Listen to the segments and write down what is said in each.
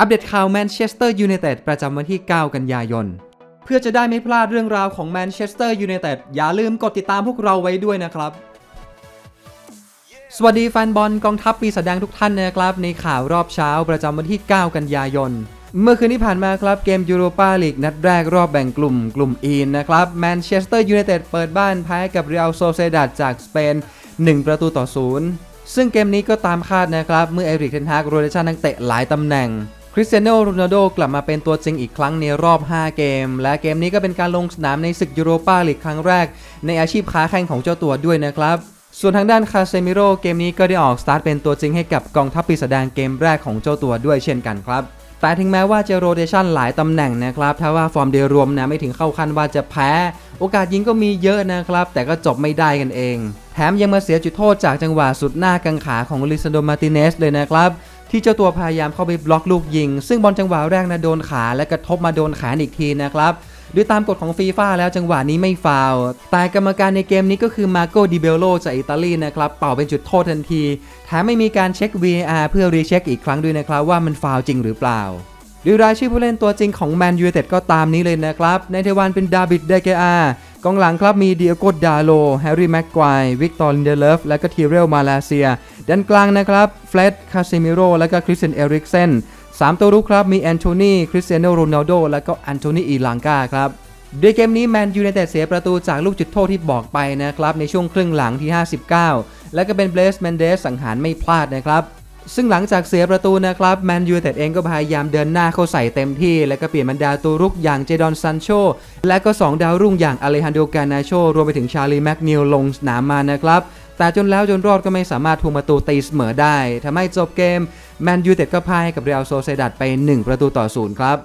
อัปเดตข่าวแมนเชสเตอร์ยูไนเต็ดประจำวันที่ 9 กันยายน เพื่อจะได้ไม่พลาดเรื่องราวของแมนเชสเตอร์ยูไนเต็ดอย่าลืมกดติดตามพวกเราไว้ด้วยนะครับ สวัสดีแฟนบอลกองทัพปีศาจแดงทุกท่านนะครับ ในข่าวรอบเช้าประจำวันที่ 9 กันยายน เมื่อคืนที่ผ่านมาครับเกมยูโรปาลีกนัดแรกรอบแบ่งกลุ่มกลุ่ม E นนะครับแมนเชสเตอร์ยูไนเต็ดเปิดบ้านแพ้กับเรอัลโซเซดัดจากสเปน 1 ประตูต่อศูนย์ซึ่งเกมนี้ก็ตามคาดนะครับเมื่อเอริกเทนฮากโรเตชันนักเตะหลายตำแหน่ง คริสเตียโนโรนัลโดกลับมาเป็นตัวจริงอีกครั้งในรอบ 5 เกม และเกมนี้ก็เป็นการลงสนามในศึกยูโรปาลีกครั้งแรก ในอาชีพค้าแข่งของเจ้าตัวด้วยนะครับ ส่วนทางด้านคาเซมิโรเกมนี้ก็ได้ออกสตาร์ทเป็นตัวจริงให้กับกองทัพปีศาจเกมแรกของเจ้าตัวด้วยเช่นกันครับแต่ถึงแม้ว่าจะโรเตชันหลายตำแหน่งนะครับ ถ้าว่าฟอร์มโดยรวมนะไม่ถึงเข้าขั้นว่าจะแพ้ โอกาสยิงก็มีเยอะนะครับ แต่ก็จบไม่ได้กันเอง แถมยังมาเสียจุดโทษจากจังหวะสุดหน้ากังขาของลิซันโดมาติเนสเลยนะครับ ที่เจ้าตัวพยายามเข้าไปบล็อกลูกยิง ซึ่งบอลจังหวะแรกนะโดนขาและกระทบมาโดนแขนอีกทีนะครับด้วยตามกฎของฟีฟ่าแล้วจังหวะนี้ไม่ฟาวแต่กรรมการในเกมนี้ก็คือมาโกดิเบลโลจากอิตาลีนะครับเป่าเป็นจุดโทษทันทีแถมไม่มีการเช็ค VAR เพื่อรีเช็คอีกครั้งด้วยนะครับว่ามันฟาวจริงหรือเปล่าด้วยรายชื่อผู้เล่นตัวจริงของแมนยูเต็ดก็ตามนี้เลยนะครับ ในเทวันเป็นดาบิดเดเกอา กองหลังครับมีเดียโกดาโล แฮร์รี่แม็กควายวิกตอร์ลินเดเลฟและก็ทีเรลมาเลเซียด้านกลางนะครับเฟรดคาเซมิโรและก็คริสเตียนเอริกเซนสามตัวรุกครับมีแอนโทนีคริสเตียโนโรนัลโดและก็แอนโทนีอีลังกาครับโดยเกมนี้แมนยูไนเต็ดเสียประตูจากลูกจุดโทษที่บอกไปนะครับในช่วงครึ่งหลังที่ 59 และก็เป็นเบลสแมนเดสสังหารไม่พลาดนะครับ ซึ่งหลังจากเสียประตูนะครับแมนยูเต็ดเองก็พยายามเดินหน้าเข้าใส่เต็มที่ แล้วก็เปลี่ยนบรรดาตัวรุกอย่างเจดอนซันโช และก็ 2 ดาวรุ่งอย่างอเลฮันโดกานาโช รวมไปถึงชาลีแม็กนิลลงสนามมานะครับแต่จนแล้วจนรอดก็ไม่สามารถทวงประตูตีเสมอได้ทำให้จบเกมแมนยูเต็ดก็พ่ายกับเรอัลโซเซดัดไป 1 ประตูต่อศูนย์ครับ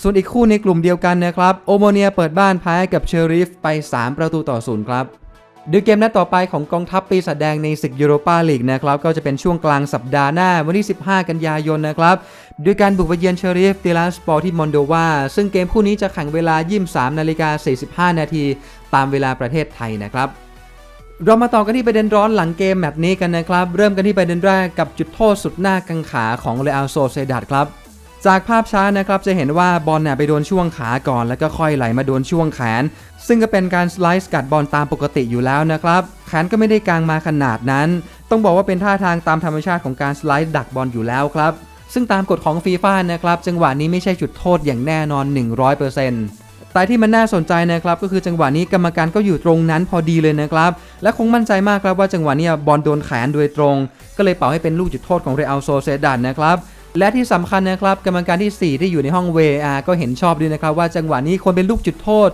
ส่วนอีกคู่ในกลุ่มเดียวกันนะครับ โอโมเนียเปิดบ้านแพ้กับเชอริฟไป 3 ประตูต่อศูนย์ครับ ดูเกมนัดต่อไปของกองทัพปีศาจแดงในศึกยูโรปาลีกนะครับก็จะเป็นช่วงกลางสัปดาห์หน้าวันที่ 15 กันยายนนะครับด้วยการบุกไปเยือนเชอริฟติลาสปอร์ที่มอนโดวาซึ่งเกมคู่นี้จะแข่งเวลา 23นาฬิกา45 นาทีตามเวลาประเทศไทยนะครับเรามาต่อกันที่ประเด็นร้อนหลังเกมแบบนี้กันนะครับ เริ่มกันที่ประเด็นแรกกับจุดโทษสุดหน้ากังขาของเรอัลโซเซดัดครับ จากภาพช้านะครับจะเห็นว่าบอลเนี่ยไปโดนช่วงขาก่อน แล้วก็ค่อยไหลมาโดนช่วงแขน ซึ่งก็เป็นการสไลด์กัดบอลตามปกติอยู่แล้วนะครับแขนก็ไม่ได้กางมาขนาดนั้น ต้องบอกว่าเป็นท่าทางตามธรรมชาติของการสไลด์ดักบอลอยู่แล้วครับ ซึ่งตามกฎของฟีฟ่านะครับจังหวะนี้ไม่ใช่จุดโทษอย่างแน่นอน 100%แต่ที่มันน่าสนใจนะครับก็คือจังหวะนี้กรรมการก็อยู่ตรงนั้นพอดีเลยนะครับ และคงมั่นใจมากครับว่าจังหวะนี้บอลโดนแขนโดยตรง ก็เลยเป่าให้เป็นลูกจุดโทษของเรอัลโซเซดันนะครับ และที่สำคัญนะครับกรรมการที่ 4 ที่อยู่ในห้อง VAR ก็เห็นชอบด้วยนะครับว่าจังหวะนี้ควรเป็นลูกจุดโทษ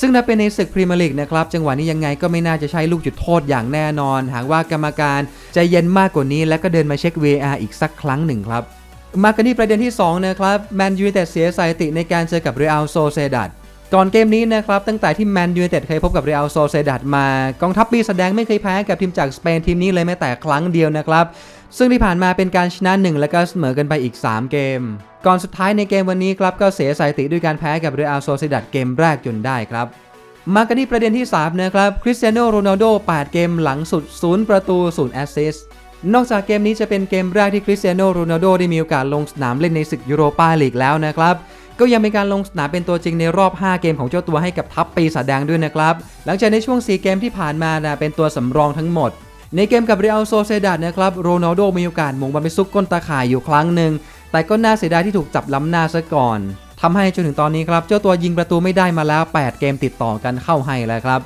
ซึ่งถ้าเป็นในศึกพรีเมียร์ลีกนะครับจังหวะนี้ยังไงก็ไม่น่าจะใช้ลูกจุดโทษอย่างแน่นอน หากว่ากรรมการใจเย็นมากกว่านี้ และก็เดินมาเช็ค VAR อีกสักครั้งหนึ่งครับมากันที่ประเด็นที่2นะครับแมนยูไนเต็ดเสียสถิติในการเจอกับเรอัลโซเซดัด ก่อนเกมนี้นะครับ ตั้งแต่ที่แมนยูไนเต็ดเคยพบกับเรอัลโซเซดัดมากองทัพปีแสดงไม่เคยแพ้กับทีมจากสเปนทีมนี้เลยแม้แต่ครั้งเดียวนะครับซึ่งที่ผ่านมาเป็นการชนะ 1 และก็เสมอกันไปอีก 3 เกม ก่อนสุดท้ายในเกมวันนี้ครับก็เสียสถิติด้วยการแพ้กับเรอัลโซเซดัดเกมแรกจนได้ครับ มากันที่ประเด็นที่ 3 นะครับคริสเตียโนโรนัลโด8เกมหลังสุด 0 ประตู 0 แอสซิสต์นอกจากเกมนี้จะเป็นเกมแรกที่คริสเตียโนโรนัลโดได้มีโอกาสลงสนามเล่นในศึกยูโรปาลีกแล้วนะครับ ก็ยังเป็นการลงสนามเป็นตัวจริงในรอบ 5 เกมของเจ้าตัวให้กับทัพปีศาจแดงด้วยนะครับ หลังจากในช่วง 4 เกมที่ผ่านมานะเป็นตัวสำรองทั้งหมด ในเกมกับเรอัลโซเซดัดนะครับโรนัลโดมีโอกาสมงบอลไปซุกก้นตาข่ายอยู่ครั้งหนึ่งแต่ก็น่าเสียดายที่ถูกจับล้ำหน้าซะก่อนทำให้จนถึงตอนนี้ครับเจ้าตัวยิงประตูไม่ได้มาแล้ว 8 เกมติดต่อกันเข้าให้แล้วครับ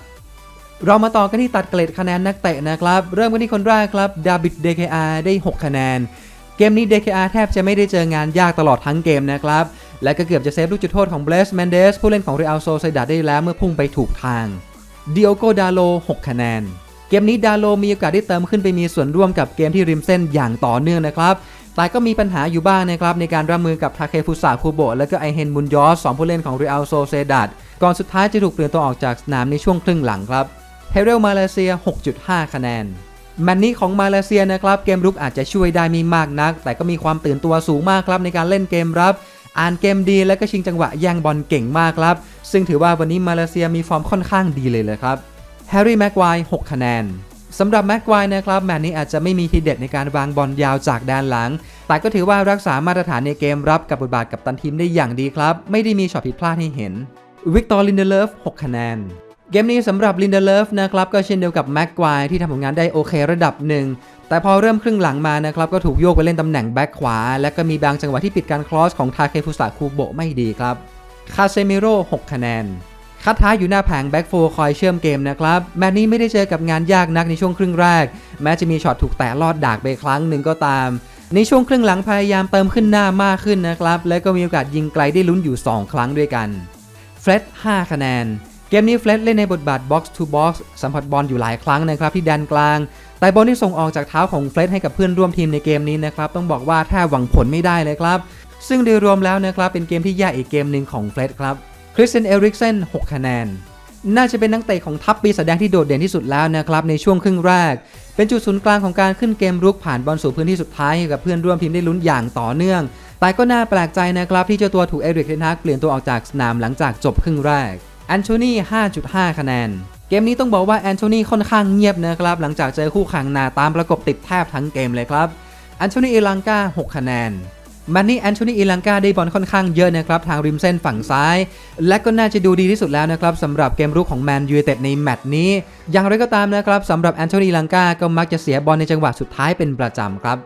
เรามาต่อกันที่ตัดเกรดคะแนนนักเตะนะครับ เริ่มกันที่คนแรกครับดาบิดเดคอาได้ 6 คะแนน เกมนี้ DKR แทบจะไม่ได้เจองานยากตลอดทั้งเกมนะครับ และก็เกือบจะเซฟลูกจุดโทษของเบลสแมนเดสผู้เล่นของเรอัลโซเซดัดได้แล้วเมื่อพุ่งไปถูกทางดิโอโกดาโล 6 คะแนน เกมนี้ดาโลมีโอกาสได้เติมขึ้นไปมีส่วนร่วมกับเกมที่ริมเส้นอย่างต่อเนื่องนะครับ แต่ก็มีปัญหาอยู่บ้างนะครับ ในการรับมือกับทาเคฟุสะคูโบะและก็ไอเฮนมุนยอสสองผู้เล่นของเรอัลโซเซดัดก่อนสุดท้ายจะถูกเปลี่ยนตัวออกจากสนามในช่วงครึ่งหลังครับเฮเรลมาเลเซีย 6.5 คะแนนแมนนี้ของมาเลเซียนะครับเกมรุกอาจจะช่วยได้ไม่มากนัก แต่ก็มีความตื่นตัวสูงมากครับในการเล่นเกมรับ อ่านเกมดีและก็ชิงจังหวะแย่งบอลเก่งมากครับ ซึ่งถือว่าวันนี้มาเลเซียมีฟอร์มค่อนข้างดีเลยเลยครับแฮร์รี่แม็กไวร์6คะแนนสำหรับแม็กไวายนะครับแมตช์นี้อาจจะไม่มีทีเด็ดในการวางบอลยาวจากแดนหลัง แต่ก็ถือว่ารักษามาตรฐานในเกมรับกับบทบาทกับตันทีมได้อย่างดีครับ ไม่ได้มีช็อตผิดพลาดให้เห็นวิกตอร์ลินเดเลฟ6คะแนน เกมนี้สำหรับลินเดเลฟนะครับก็เช่นเดียวกับแม็กควายที่ทำผลงานได้โอเคระดับหนึ่งแต่พอเริ่มครึ่งหลังมานะครับก็ถูกโยกไปเล่นตำแหน่งแบ็คขวา และก็มีบางจังหวะที่ปิดการคลอสของทาเคฟุสะคูโบะไม่ดีครับคาเซมิโร่6คะแนนคัดท้ายอยู่หน้าแผงแบ็กโฟคอยเชื่อมเกมนะครับแมตช์นี้ไม่ได้เจอกับงานยากนักในช่วงครึ่งแรก แม้จะมีช็อตถูกแตะลอดดากไปครั้งหนึ่งก็ตาม ในช่วงครึ่งหลังพยายามเติมขึ้นหน้ามากขึ้นนะครับและก็มีโอกาสยิงไกลได้ลุ้นอยู่ 2 ครั้งด้วยกันเฟรด5คะแนน เกมนี้เฟรดเล่นในบทบาท Box to Box สัมผัสบอลอยู่หลายครั้งนะครับที่แดนกลาง แต่บอลที่ส่งออกจากเท้าของเฟรดให้กับเพื่อนร่วมทีมในเกมนี้นะครับต้องบอกว่าแทบหวังผลไม่ได้เลยครับ ซึ่งโดยรวมแล้วนะครับเป็นเกมที่ยากอีกเกมหนึ่งของเฟรดครับคริสเตนเอริกเซน6คะแนนน่าจะเป็นนักเตะของทัพปีศาจแดงที่โดดเด่นที่สุดแล้วนะครับในช่วงครึ่งแรก เป็นจุดศูนย์กลางของการขึ้นเกมรุกผ่านบอลสู่พื้นที่สุดท้ายให้กับเพื่อนร่วมทีมได้ลุ้นอย่างต่อเนื่อง แต่ก็น่าแปลกใจนะครับที่เจ้าตัวถูกเอริกเทนฮากเปลี่ยนตัวออกจากสนามหลังจากจบครึ่งแรก แอนโทนี5.5 คะแนน เกมนี้ต้องบอกว่าแอนโทนีค่อนข้างเงียบนะครับ หลังจากเจอคู่แข่งหนาตามประกบติดแทบทั้งเกมเลยครับแอนโทนีเอลังกา6 คะแนนมันนี่แอนโทนีอีลังกาได้บอลค่อนข้างเยอะนะครับ ทางริมเส้นฝั่งซ้าย และก็น่าจะดูดีที่สุดแล้วนะครับสำหรับเกมรุกของแมนยูเต็ดในแมตช์นี้ อย่างไรก็ตามนะครับสำหรับแอนโทนีอีลังกาก็มักจะเสียบอลในจังหวะสุดท้ายเป็นประจำครับ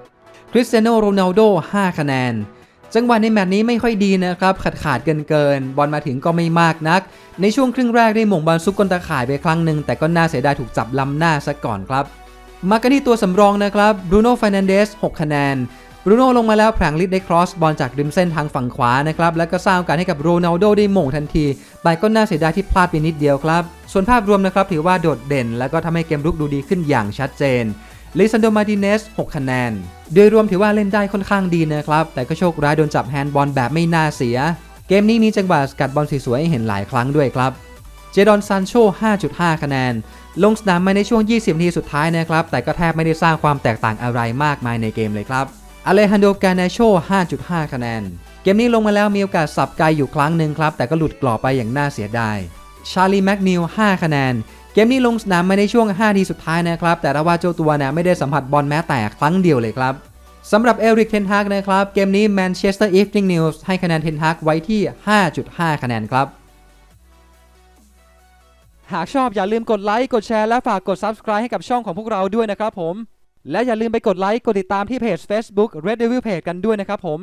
คริสเตียโนโรนัลโด5คะแนน จังหวะในแมตช์นี้ไม่ค่อยดีนะครับ ขาดขาดเกินเกิน บอลมาถึงก็ไม่มากนัก ในช่วงครึ่งแรกได้หม่งบอลซุกกลตาข่ายไปครั้งหนึ่งแต่ก็น่าเสียดายถูกจับล้ำหน้าซะก่อนครับ มากันที่ตัวสำรองนะครับบรูโน่ฟ r น a นเดส6คะแนนบรูโน่ลงมาแล้วแผลงลิดได้ครอสบอลจากริมเส้นทางฝั่งขวานะครับแล้วก็สร้างโอกาสให้กับโรนัลโดได้หม่งทันที แต่ก็น่าเสียดายที่พลาดไปนิดเดียวครับ ส่วนภาพรวมนะครับถือว่าโดดเด่น แล้วก็ทำให้เกมรุกดูดีขึ้นอย่างชัดเจน ลิซันโดมาดิเนส6คะแนน โดยรวมถือว่าเล่นได้ค่อนข้างดีนะครับ แต่ก็โชคร้ายโดนจับแฮนด์บอลแบบไม่น่าเสีย เกมนี้มีจังหวะสกัดบอลสวยๆให้เห็นหลายครั้งด้วยครับ เจดอนซานโช 5.5 คะแนน ลงสนามมาในช่วง 20 นาทีสุดท้ายนะครับ แต่ก็แทบไม่ได้สร้างความแตกต่างอะไรมากมายในเกมเลยครับอเลฮันโดกาเนโช 5.5 คะแนน เกมนี้ลงมาแล้วมีโอกาสสับไกลอยู่ครั้งหนึ่งครับ แต่ก็หลุดกรอบไปอย่างน่าเสียดาย ชาลีแมกนิล5คะแนน มนี้ลงสนามมาในช่วง 5 ทีสุดท้ายนะครับ แต่ละว่าเจ้าตัวเนี่ยไม่ได้สัมผัสบอลแม้แต่ครั้งเดียวเลยครับสำหรับเอริกเทนฮากนะครับ เกมนี้แมนเชสเตอร์อีฟนิ่งนิวส์ให้คะแนนเทนฮากไว้ที่ 5.5 คะแนนครับ หากชอบอย่าลืมกดไลค์ กดแชร์ และฝากกด Subscribe ให้กับช่องของพวกเราด้วยนะครับผม และอย่าลืมไปกดไลค์ กดติดตามที่เพจ Facebook Red Devil Page กันด้วยนะครับผม